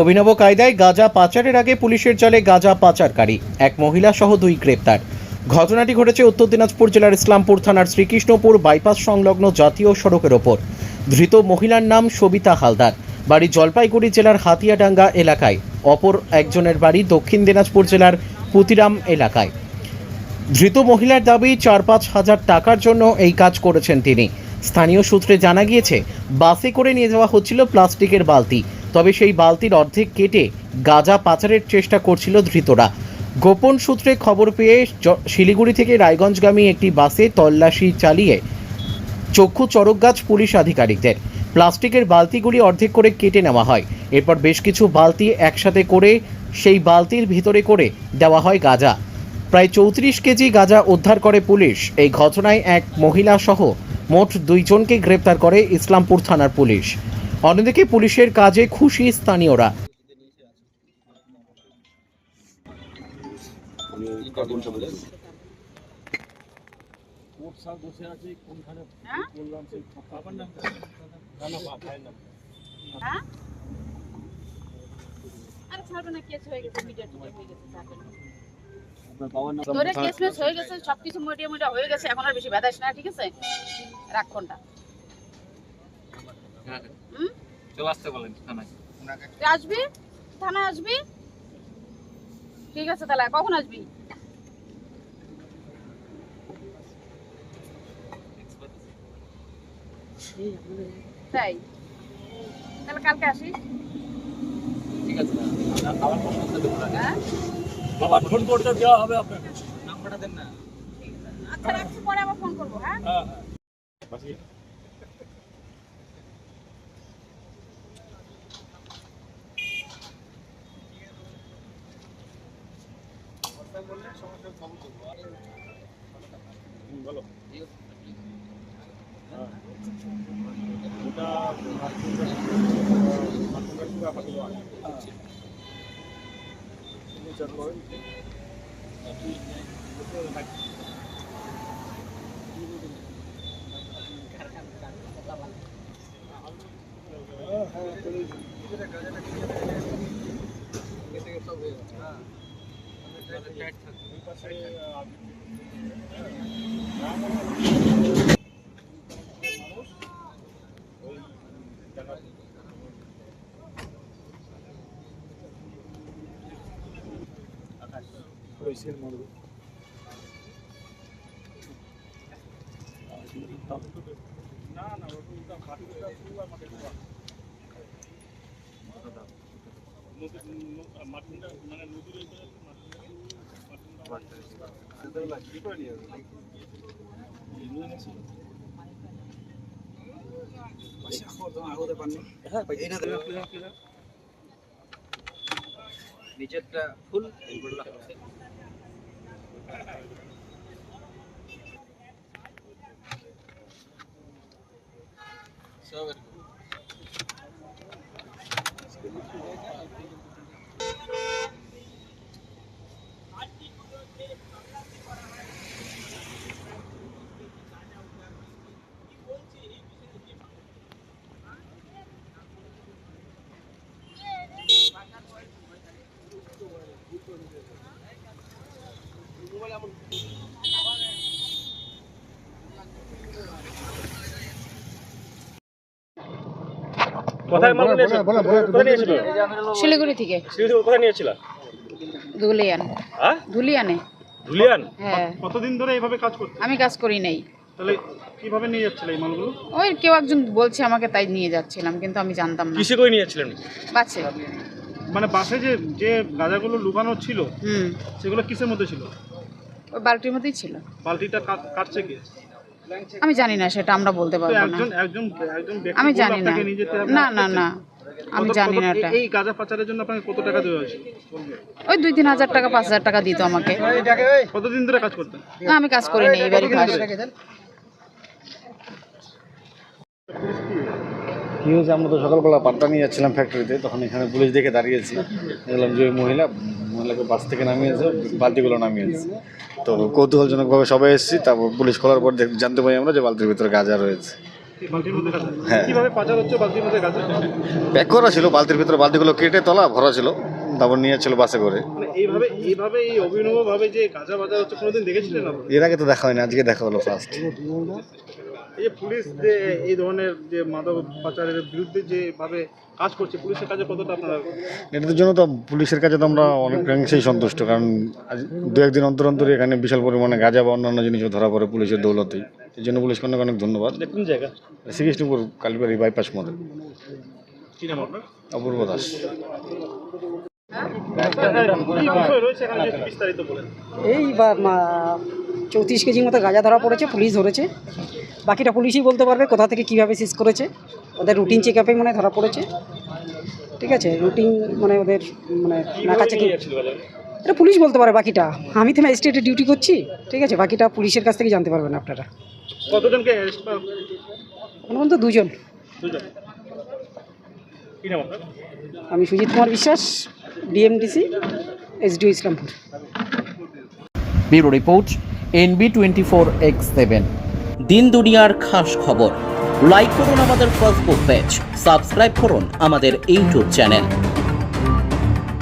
অভিনব কায়দায় গাঁজা পাচারের আগে পুলিশের জালে গাঁজা পাচারকারী। এক মহিলা সহ দুই গ্রেপ্তার। ঘটনাটি ঘটেছে উত্তর দিনাজপুর জেলার ইসলামপুর থানার শ্রীকৃষ্ণপুর বাইপাস সংলগ্ন জাতীয় সড়কের ওপর। ধৃত মহিলার নাম সবিতা হালদার। বাড়ি জলপাইগুড়ি জেলার হাতিয়াডাঙ্গা এলাকায়। অপর একজনের বাড়ি দক্ষিণ দিনাজপুর জেলার পুতিরাম এলাকায়। ধৃত মহিলার দাবি চার পাঁচ হাজার টাকার জন্য এই কাজ করেছেন তিনি। স্থানীয় সূত্রে জানা গিয়েছে, বাসে করে নিয়ে যাওয়া হচ্ছিল প্লাস্টিকের বালতি। তবে সেই বালতির অর্ধেক কেটে গাঁজা পাচারের চেষ্টা করছিল ধৃতরা। গোপন সূত্রে খবর পেয়ে শিলিগুড়ি থেকে রায়গঞ্জগামী একটি বাসে তল্লাশি চালিয়ে চক্ষু চরকগাছ পুলিশ আধিকারিকদের। প্লাস্টিকের বালতিগুলি অর্ধেক করে কেটে নেওয়া হয়। এরপর বেশ কিছু বালতি একসাথে করে, সেই বালতির ভিতরে করে দেওয়া হয় গাঁজা। প্রায় চৌত্রিশ কেজি গাঁজা উদ্ধার করে পুলিশ। এই ঘটনায় এক মহিলা সহ মোট দুইজনকে গ্রেপ্তার করে ইসলামপুর থানার পুলিশ। অন্যদিকে পুলিশের কাজে খুশি স্থানীয়রা। হ্যাঁ? আরে ছাড়বে না, কেস হয়ে গেছে, মিডিয়া টিডিয়া হয়ে গেছে, ছাড়বে না। তোরে কেস মেস হয়ে গেছে, সবকিছু মিডিয়া মিডিয়া হয়ে গেছে, এখন আর বেশি না, ঠিক আছে? রাখ ফোনটা। হুম? চলে আসতে বলেন থানায় তুই আসবি? থানায় আসবি? ঠিক আছে তাহলে, কখন আসবি? তাই? তাহলে কালকে আসিস? ঠিক আছে আমার পছন্দ দেবো না হ্যাঁ? বাবা ফোন করতে দেওয়া হবে আপনাকে নাম্বারটা দেন না আচ্ছা, রাখছি, পরে আবার ফোন করব, হ্যাঁ? হ্যাঁ হ্যাঁ বলো হ্যাঁ। ওটা সিগনেচার করেন পয়সের মরব না না ওটা মাটিটা পুরো আমাকে দেওয়া মাটিটা মানে নদীর এই জায়গায় মাটিটা কি করে নিয়ে যাবে নিয়ে গেছি নিচেরটা ফুল So very good. কোথায় মাল নিয়েছিল কোথায় নিয়েছিল? শিলিগুড়ি থেকে। শিলিগুড়ি কোথায় নিয়েছিল? ধুলিয়ান। হ্যাঁ ধুলিয়ানে। ধুলিয়ান? হ্যাঁ। কতদিন ধরে এইভাবে কাজ করতে আমি কাজ করি নাই। তাহলে কীভাবে নিয়ে যাচ্ছিল এই মালগুলো? ওই কেউ একজন বলছে আমাকে তাই নিয়ে যাচ্ছিলাম কিন্তু আমি জানতাম না। কিসে করে নিয়েছিলেন? বাসে। মানে বাসে যে যে গাঁজাগুলো লুকানো ছিল হুম। সেগুলো কিসের মধ্যে ছিল? ওই বালতির মধ্যেই ছিল। বালতিটা কাটছে কি? আমি জানি না সেটা আমরা বলতে পারব না। একজন একজন একজন ব্যক্তি আমি জানি না। না না না আমি জানি না এটা। এই গাঁজা পাচারের জন্য আপনাকে কত টাকা দেওয়া হয়েছে? ওই দুই তিন হাজার টাকা পাঁচ হাজার টাকা দিত আমাকে। কতদিন ধরে কাজ করতেন? না আমি কাজ করি নাই এবারই ফার্স্ট কী হয়েছে আমরা তো সকালবেলা পাট্টা নিয়ে যাচ্ছিলাম ফ্যাক্টরিতে তখন এখানে পুলিশ দেখে দাঁড়িয়েছি। দেখলাম যে ওই মহিলা মহিলাকে বাস থেকে নামিয়েছে বালতিগুলো নামিয়েছে তো কৌতূহলজনকভাবে সবাই এসেছি তারপর পুলিশ খোলার পর দেখ- জানতে পারি আমরা যে বালতির ভিতরে গাঁজা রয়েছে। হ্যাঁ। প্যাক করা ছিল বালতির ভিতরে বালতিগুলো কেটে তোলা ভরা ছিল তারপর নিয়ে ছিল বাসে করে। মানে এইভাবে এইভাবে এই অভিনব যে গাঁজা বাজার হচ্ছে কোনোদিন দেখেছিলেন এর আগে তো দেখা হয়নি আজকে দেখা হলো ফার্স্ট এই যে পুলিশ যে এই ধরনের যে মাদক পাচারের বিরুদ্ধে যেভাবে কাজ করছে পুলিশের কাজে কতটা আপনারা এটার জন্য তো পুলিশের কাছে তো আমরা অনেকাংশেই সন্তুষ্ট কারণ আজ দু একদিন অন্তর অন্তর এখানে বিশাল পরিমাণে গাঁজা বা অন্যান্য জিনিসও ধরা পড়ে পুলিশের দৌলতেই। এই জন্য পুলিশকে অনেক অনেক ধন্যবাদ। কোন জায়গা? শ্রীকৃষ্ণপুর কালীবাড়ি বাইপাস মধ্যে কি নাম আপনার? অপূর্ব দাস। কি বিষয় রয়েছে এখানে যদি বিস্তারিত বলেন? এই চৌত্রিশ কেজির মতো গাঁজা ধরা পড়েছে পুলিশ ধরেছে। বাকিটা পুলিশই বলতে পারবে কোথা থেকে কীভাবে সিজ করেছে। ওদের রুটিন চেক আপে মানে ধরা পড়েছে। ঠিক আছে রুটিন মানে ওদের মানে নাকা চেকিং এটা পুলিশ বলতে পারে বাকিটা। আমি তো ম্যাজিস্ট্রেটে ডিউটি করছি ঠিক আছে বাকিটা পুলিশের কাছ থেকে জানতে পারবেন আপনারা। কতজনকে অ্যারেস্ট করা এখন পর্যন্ত দুজন। আমি Sujit Kumar Biswas DMDC SDO Islampur bureau report NB twenty four X seven দিন দুনিয়ার খাস খবর। লাইক করুন আমাদের ফেসবুক পেজ সাবস্ক্রাইব করুন আমাদের ইউটিউব চ্যানেল